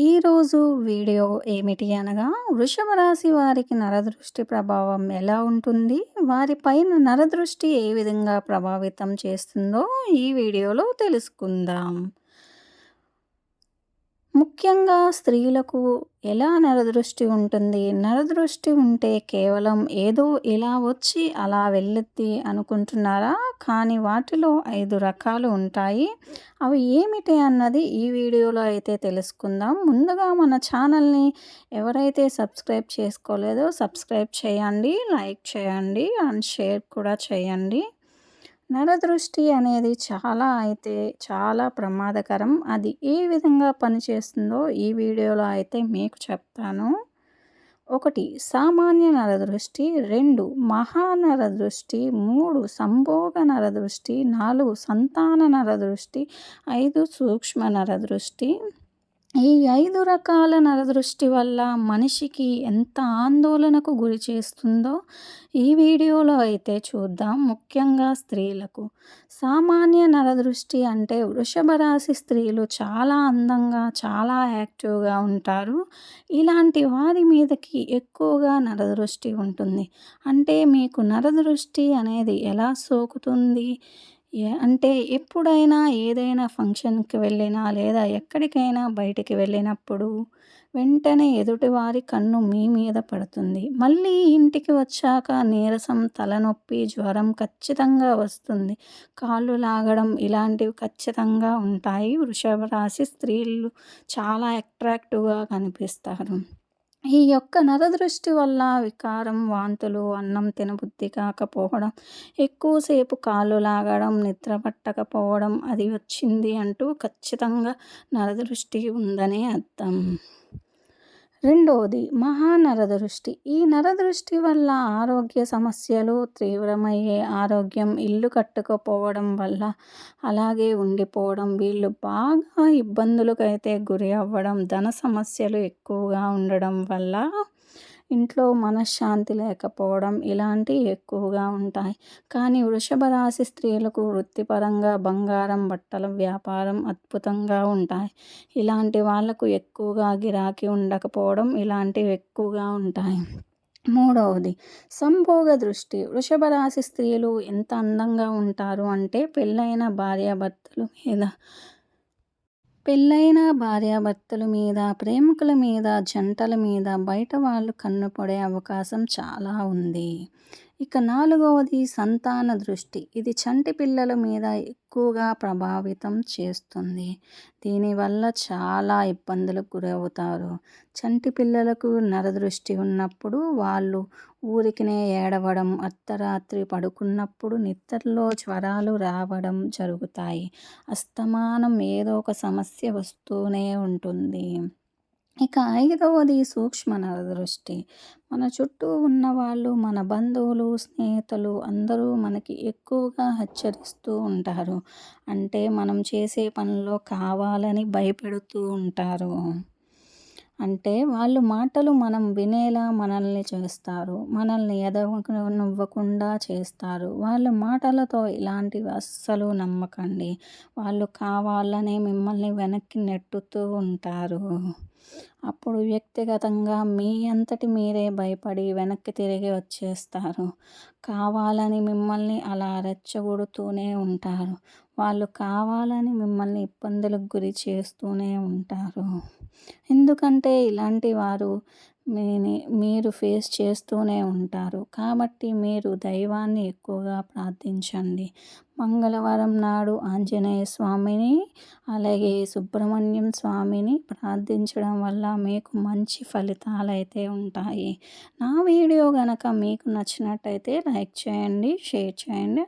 ఈరోజు వీడియో ఏమిటి అనగా వృషభ రాశి వారికి నరదృష్టి ప్రభావం ఎలా ఉంటుంది? వారిపైన నరదృష్టి ఏ విధంగా ప్రభావితం చేస్తుందో ఈ వీడియోలో తెలుసుకుందాం. ముఖ్యంగా స్త్రీలకు ఎలా నరదృష్టి ఉంటుంది? నరదృష్టి ఉంటే కేవలం ఏదో ఇలా వచ్చి అలా వెళ్ళుద్ది అనుకుంటున్నారా? కానీ వాటిలో ఐదు రకాలు ఉంటాయి. అవి ఏమిటి అన్నది ఈ వీడియోలో అయితే తెలుసుకుందాం. ముందుగా మన ఛానల్ని ఎవరైతే సబ్స్క్రైబ్ చేసుకోలేదో సబ్స్క్రైబ్ చేయండి లైక్ చేయండి అండ్ షేర్ కూడా చేయండి. నరదృష్టి అనేది చాలా అయితే చాలా ప్రమాదకరం. అది ఏ విధంగా పనిచేస్తుందో ఈ వీడియోలో అయితే మీకు చెప్తాను. ఒకటి సామాన్య నరదృష్టి. రెండు మహానరదృష్టి మూడు సంభోగ నరదృష్టి. నాలుగు సంతాన నరదృష్టి. ఐదు సూక్ష్మ నరదృష్టి. ఈ ఐదు రకాల నరదృష్టి వల్ల మనిషికి ఎంత ఆందోళనకు గురి చేస్తుందో ఈ వీడియోలో అయితే చూద్దాం. ముఖ్యంగా స్త్రీలకు. సామాన్య నరదృష్టి అంటే వృషభ రాశి స్త్రీలు చాలా అందంగా చాలా యాక్టివ్గా ఉంటారు. ఇలాంటి వారి మీదకి ఎక్కువగా నరదృష్టి ఉంటుంది. అంటే మీకు నరదృష్టి అనేది ఎలా సోకుతుంది? అంటే ఎప్పుడైనా ఏదైనా ఫంక్షన్కి వెళ్ళినా లేదా ఎక్కడికైనా బయటికి వెళ్ళినప్పుడు వెంటనే ఎదుటివారి కన్ను మీ మీద పడుతుంది. మళ్ళీ ఇంటికి వచ్చాక నీరసం తలనొప్పి జ్వరం ఖచ్చితంగా వస్తుంది. కాళ్ళు లాగడం ఇలాంటివి ఖచ్చితంగా ఉంటాయి. వృషభ రాశి స్త్రీలు చాలా అట్రాక్టివ్గా కనిపిస్తారు. ఈ యొక్క నరదృష్టి వల్ల వికారం వాంతులు అన్నం తినబుద్ధి కాకపోవడం ఎక్కువసేపు కాళ్ళు లాగడం నిద్ర పట్టకపోవడం అది వచ్చింది అంటూ ఖచ్చితంగా నరదృష్టి ఉందనే అర్థం. రెండవది మహానరదృష్టి. ఈ నరదృష్టి వల్ల ఆరోగ్య సమస్యలు తీవ్రమయ్యే ఆరోగ్యం ఇల్లు కట్టుకోపోవడం వల్ల అలాగే ఉండిపోవడం వీళ్ళు బాగా ఇబ్బందులకైతే గురి అవ్వడం ధన సమస్యలు ఎక్కువగా ఉండడం వల్ల ఇంట్లో మనశ్శాంతి లేకపోవడం ఇలాంటివి ఎక్కువగా ఉంటాయి. కానీ వృషభ రాశి స్త్రీలకు వృత్తిపరంగా బంగారం బట్టల వ్యాపారం అద్భుతంగా ఉంటాయి. ఇలాంటి వాళ్ళకు ఎక్కువగా గిరాకీ ఉండకపోవడం ఇలాంటివి ఎక్కువగా ఉంటాయి. మూడవది సంభోగ దృష్టి. వృషభ రాశి స్త్రీలు ఎంత అందంగా ఉంటారు అంటే పెళ్ళైన భార్యాభర్తలు మీద పెళ్ళైన భార్యాభర్తల మీద ప్రేమికుల మీద జంటల మీద బయట వాళ్ళు కన్ను పడే అవకాశం చాలా ఉంది. ఇక నాలుగవది సంతాన దృష్టి. ఇది చంటి పిల్లల మీద ఎక్కువగా ప్రభావితం చేస్తుంది. దీనివల్ల చాలా ఇబ్బందులకు గురవుతారు. చంటి పిల్లలకు నరదృష్టి ఉన్నప్పుడు వాళ్ళు ఊరికినే ఏడవడం అర్ధరాత్రి పడుకున్నప్పుడు నిద్రలో జ్వరాలు రావడం జరుగుతాయి. అస్తమానం ఏదో ఒక సమస్య వస్తూనే ఉంటుంది. ఇక ఐదవది సూక్ష్మ నరదృష్టి మన చుట్టూ ఉన్నవాళ్ళు మన బంధువులు స్నేహితులు అందరూ మనకి ఎక్కువగా హెచ్చరిస్తూ ఉంటారు. అంటే మనం చేసే పనిలో కావాలని భయపెడుతూ ఉంటారు. అంటే వాళ్ళు మాటలు మనం వినేలా మనల్ని చేస్తారు మనల్ని ఎదవనివ్వకుండా చేస్తారు. వాళ్ళ మాటలతో ఇలాంటివి అస్సలు నమ్మకండి. వాళ్ళు కావాలనే మిమ్మల్ని వెనక్కి నెట్టుతూ ఉంటారు. అప్పుడు వ్యక్తిగతంగా మీ అంతటి మీరే భయపడి వెనక్కి తిరిగి వచ్చేస్తారు. కావాలని మిమ్మల్ని అలా రెచ్చగొడుతూనే ఉంటారు. వాళ్ళు కావాలని మిమ్మల్ని ఇబ్బందులకు గురి చేస్తూనే ఉంటారు. ఎందుకంటే ఇలాంటి వారు మీని మీరు ఫేస్ చేస్తూనే ఉంటారు. కాబట్టి మీరు దైవాన్ని ఎక్కువగా ప్రార్థించండి. మంగళవారం నాడు ఆంజనేయ స్వామిని అలాగే సుబ్రహ్మణ్యం స్వామిని ప్రార్థించడం వల్ల మీకు మంచి ఫలితాలు అయితే ఉంటాయి. నా వీడియో కనుక మీకు నచ్చినట్టయితే లైక్ చేయండి షేర్ చేయండి